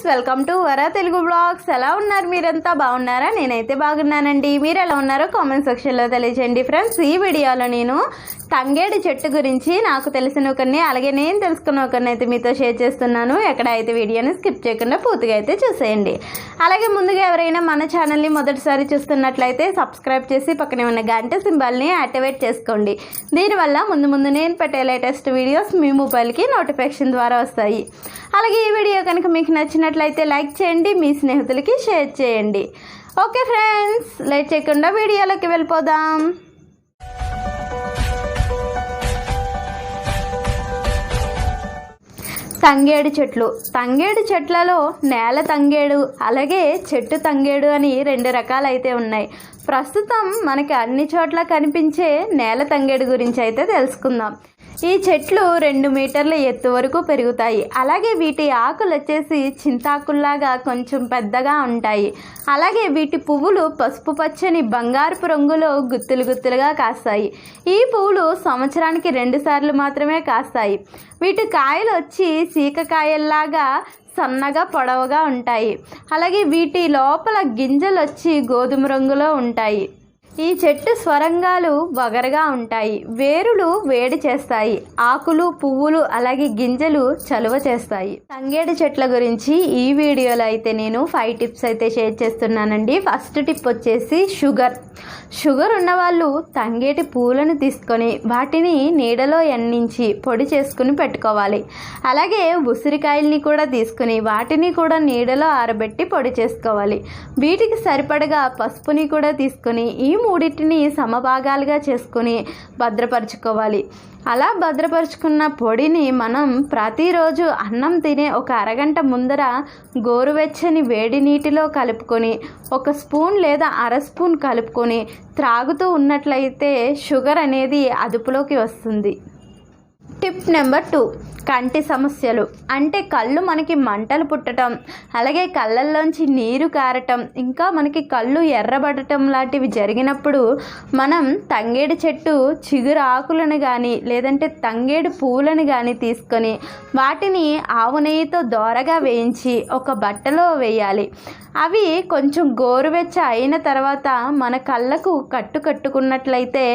Friends welcome to Vara Telugu blogs. ఎలా ఉన్నారు మీరంతా? బాగున్నారా? నేనైతే బాగున్నానండి. మీరు ఎలా ఉన్నారో కామెంట్ సెక్షన్లో తెలియజేయండి ఫ్రెండ్స్. ఈ వీడియోలో నేను తంగేడు చెట్టు గురించి నాకు తెలిసిన ఒకరిని అలాగే నేను తెలుసుకున్న ఒకరిని అయితే మీతో షేర్ చేస్తున్నాను. ఎక్కడ అయితే వీడియోని స్కిప్ చేయకుండా పూర్తిగా అయితే చూసేయండి. అలాగే ముందుగా ఎవరైనా మన ఛానల్ని మొదటిసారి చూస్తున్నట్లయితే సబ్స్క్రైబ్ చేసి పక్కనే ఉన్న గంట సింబల్ని యాక్టివేట్ చేసుకోండి. దీనివల్ల ముందు ముందు నేను పెట్టే లేటెస్ట్ వీడియోస్ మీ మొబైల్కి నోటిఫికేషన్ ద్వారా వస్తాయి. అలాగే ఈ వీడియో కనుక మీకు నచ్చినట్లయితే లైక్ చేయండి మీ స్నేహితులకి షేర్ చేయండి. ఓకే ఫ్రెండ్స్ లైక్ చేయకుండా వీడియోలోకి వెళ్ళిపోదాం. తంగేడు చెట్లు. తంగేడు చెట్లలో నేల తంగేడు అలాగే చెట్టు తంగేడు అని రెండు రకాలైతే ఉన్నాయి. ప్రస్తుతం మనకి అన్ని చోట్ల కనిపించే నేల తంగేడు గురించి అయితే తెలుసుకుందాం. ఈ చెట్లు రెండు మీటర్ల ఎత్తు వరకు పెరుగుతాయి. అలాగే వీటి ఆకులు వచ్చేసి చింతాకుల్లాగా కొంచెం పెద్దగా ఉంటాయి. అలాగే వీటి పువ్వులు పసుపు పచ్చని బంగారపు రంగులో గుత్తులు గుత్తులుగా కాస్తాయి. ఈ పువ్వులు సంవత్సరానికి రెండుసార్లు మాత్రమే కాస్తాయి. వీటి కాయలు వచ్చి సీకకాయల్లాగా సన్నగా పొడవుగా ఉంటాయి. అలాగే వీటి లోపల గింజలు వచ్చి గోధుమ రంగులో ఉంటాయి. ఈ చెట్టు స్వరంగాలు వగరగా ఉంటాయి. వేరులు వేడి చేస్తాయి. ఆకులు పువ్వులు అలాగే గింజలు చలువ చేస్తాయి. తంగేడు చెట్ల గురించి ఈ వీడియోలో అయితే నేను ఫైవ్ టిప్స్ అయితే షేర్ చేస్తున్నానండి. ఫస్ట్ టిప్ వచ్చేసి షుగర్ షుగర్ ఉన్నవాళ్ళు తంగేటి పూలను తీసుకొని వాటిని నీడలో ఎండించి పొడి చేసుకుని పెట్టుకోవాలి. అలాగే ఉసిరికాయల్ని కూడా తీసుకుని వాటిని కూడా నీడలో ఆరబెట్టి పొడి చేసుకోవాలి. వీటికి సరిపడగా పసుపుని కూడా తీసుకొని ఈ మూడింటిని సమభాగాలుగా చేసుకుని భద్రపరచుకోవాలి. అలా భద్రపరుచుకున్న పొడిని మనం ప్రతిరోజు అన్నం తినే ఒక అరగంట ముందర గోరువెచ్చని వేడి నీటిలో కలుపుకొని ఒక స్పూన్ లేదా అర స్పూన్ కలుపుకొని త్రాగుతూ ఉన్నట్లయితే షుగర్ అనేది అదుపులోకి వస్తుంది. టిప్ నెంబర్ టూ కంటి సమస్యలు. అంటే కళ్ళు మనకి మంటలు పుట్టడం అలాగే కళ్ళల్లోంచి నీరు కారటం ఇంకా మనకి కళ్ళు ఎర్రబడటం లాంటివి జరిగినప్పుడు మనం తంగేడు చెట్టు చిగురు ఆకులను కానీ లేదంటే తంగేడు పూలను కానీ తీసుకొని వాటిని ఆవు నెయ్యితో దోరగా వేయించి ఒక బట్టలో వేయాలి. అవి కొంచెం గోరువెచ్చ అయిన తర్వాత మన కళ్ళకు కట్టు కట్టుకున్నట్లయితే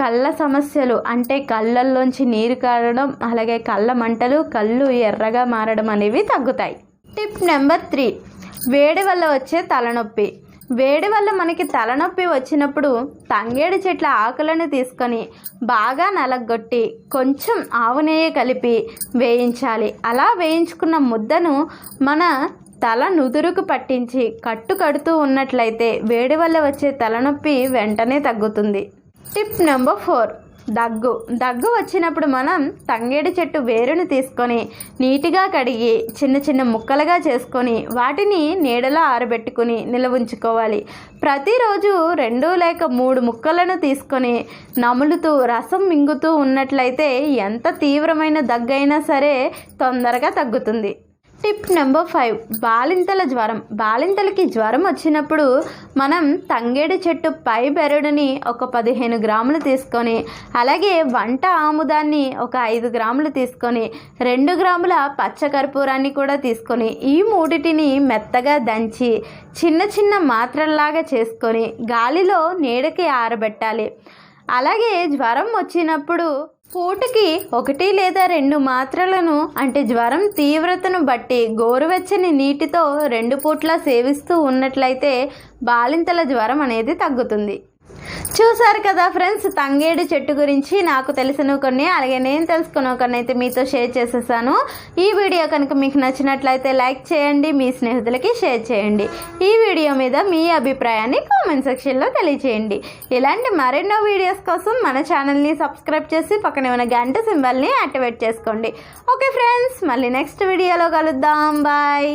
కళ్ళ సమస్యలు అంటే కళ్ళల్లోంచి నీరు కారడం అలాగే కళ్ళ మంటలు కళ్ళు ఎర్రగా మారడం అనేవి తగ్గుతాయి. టిప్ నెంబర్ త్రీ వేడి వల్ల వచ్చే తలనొప్పి. వేడి వల్ల మనకి తలనొప్పి వచ్చినప్పుడు తంగేడు చెట్ల ఆకులను తీసుకొని బాగా నలగొట్టి కొంచెం ఆవు నెయ్యి కలిపి వేయించాలి. అలా వేయించుకున్న ముద్దను మన తల నుదురుకు పట్టించి కట్టు కడుతూ ఉన్నట్లయితే వేడి వల్ల వచ్చే తలనొప్పి వెంటనే తగ్గుతుంది. టిప్ నెంబర్ ఫోర్ దగ్గు. దగ్గు వచ్చినప్పుడు మనం తంగేడు చెట్టు వేరును తీసుకొని నీటిగా కడిగి చిన్న చిన్న ముక్కలుగా చేసుకొని వాటిని నీడలో ఆరబెట్టుకుని నిలవుంచుకోవాలి ప్రతిరోజు రెండు లేక మూడు ముక్కలను తీసుకొని నములుతూ రసం మింగుతూ ఉన్నట్లయితే ఎంత తీవ్రమైన దగ్గైనా సరే తొందరగా తగ్గుతుంది. టిప్ నెంబర్ ఫైవ్ బాలింతల జ్వరం. బాలింతలకి జ్వరం వచ్చినప్పుడు మనం తంగేడు చెట్టు పై బెరడుని ఒక పదిహేను గ్రాములు తీసుకొని అలాగే వంట ఆముదాన్ని ఒక ఐదు గ్రాములు తీసుకొని రెండు గ్రాముల పచ్చకర్పూరాన్ని కూడా తీసుకొని ఈ మూడిటిని మెత్తగా దంచి చిన్న చిన్న మాత్రల్లాగా చేసుకొని గాలిలో నీడకి ఆరబెట్టాలి. అలాగే జ్వరం వచ్చినప్పుడు పూటకి ఒకటి లేదా రెండు మాత్రలను అంటే జ్వరం తీవ్రతను బట్టి గోరువెచ్చని నీటితో రెండు పూట్ల సేవిస్తూ ఉన్నట్లయితే బాలింతల జ్వరం అనేది తగ్గుతుంది. చూసారు కదా ఫ్రెండ్స్ తంగేడు చెట్టు గురించి నాకు తెలిసిన కొన్ని అలాగే నేను తెలుసుకున్న కొన్ని అయితే మీతో షేర్ చేసేసాను. ఈ వీడియో కనుక మీకు నచ్చినట్లయితే లైక్ చేయండి మీ స్నేహితులకి షేర్ చేయండి. ఈ వీడియో మీద మీ అభిప్రాయాన్ని కామెంట్ సెక్షన్లో తెలియచేయండి. ఇలాంటి మరెన్నో వీడియోస్ కోసం మన ఛానల్ని సబ్స్క్రైబ్ చేసి పక్కనే ఉన్న గంట సింబల్ని యాక్టివేట్ చేసుకోండి. ఓకే ఫ్రెండ్స్ మళ్ళీ నెక్స్ట్ వీడియోలో కలుద్దాం. బాయ్.